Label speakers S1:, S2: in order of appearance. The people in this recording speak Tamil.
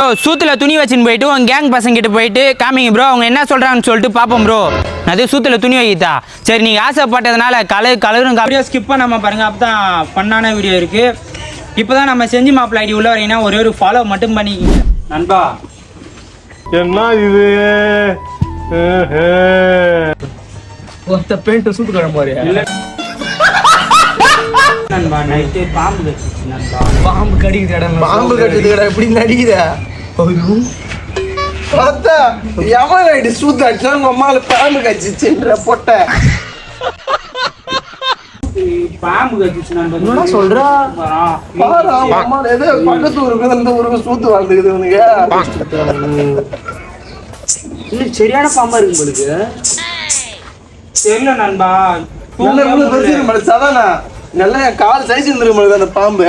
S1: ப்ரோ சூத்துல துணி வச்சுன்னு போயிட்டு உங்க கேங் பசங்க கிட்ட போயிட்டு காமிங்க ப்ரோ அவங்க என்ன சொல்றாங்கன்னு சொல்லிட்டு பார்ப்போம் ப்ரோ அது சூத்துல துணி வைக்கிட்டா. சரி நீங்க ஆசைப்பட்டதுனால கலர் கலரும் வீடியோ ஸ்கிப் பண்ணாம பாருங்க அப்பதான் ஃபன்னான வீடியோ இருக்கு. இப்போதான் நம்ம செஞ்சு மாப்பிள்ள ஐடி உள்ள வரீங்கன்னா ஒரே ஒரு ஃபாலோ மட்டும் பண்ணிக்கிங்க. நண்பா.
S2: என்ன இது?
S3: ஒருத்த பெயிண்ட் சூட்டு கிளம்ப போறியா
S1: நண்பா நைட்டு பாம்பு நண்பா.
S3: பாம்பு கடிக்குது
S4: பாம்பு கட்டுறதுக்கடா இப்படி நடிக்கிற பார்த்தா எவன் ஆயிட்டு சூத்து அடிச்சா உங்க அம்மால பாம்பு கடிச்சிச்சுன்ற பொட்டை.
S1: பாம்பு
S3: சொல்ற?
S4: பக்கத்து ஊருக்கு இந்த ஊருக்கு சூத்து வாழ்ந்துக்குது உனக்கு
S3: சரியான பாம்பா இருக்கு உங்களுக்கு?
S1: தெரியல நண்பா.
S4: மனுஷாதானா நல்லா கால் சைஸ் இருந்துருக்கு அந்த பாம்பு.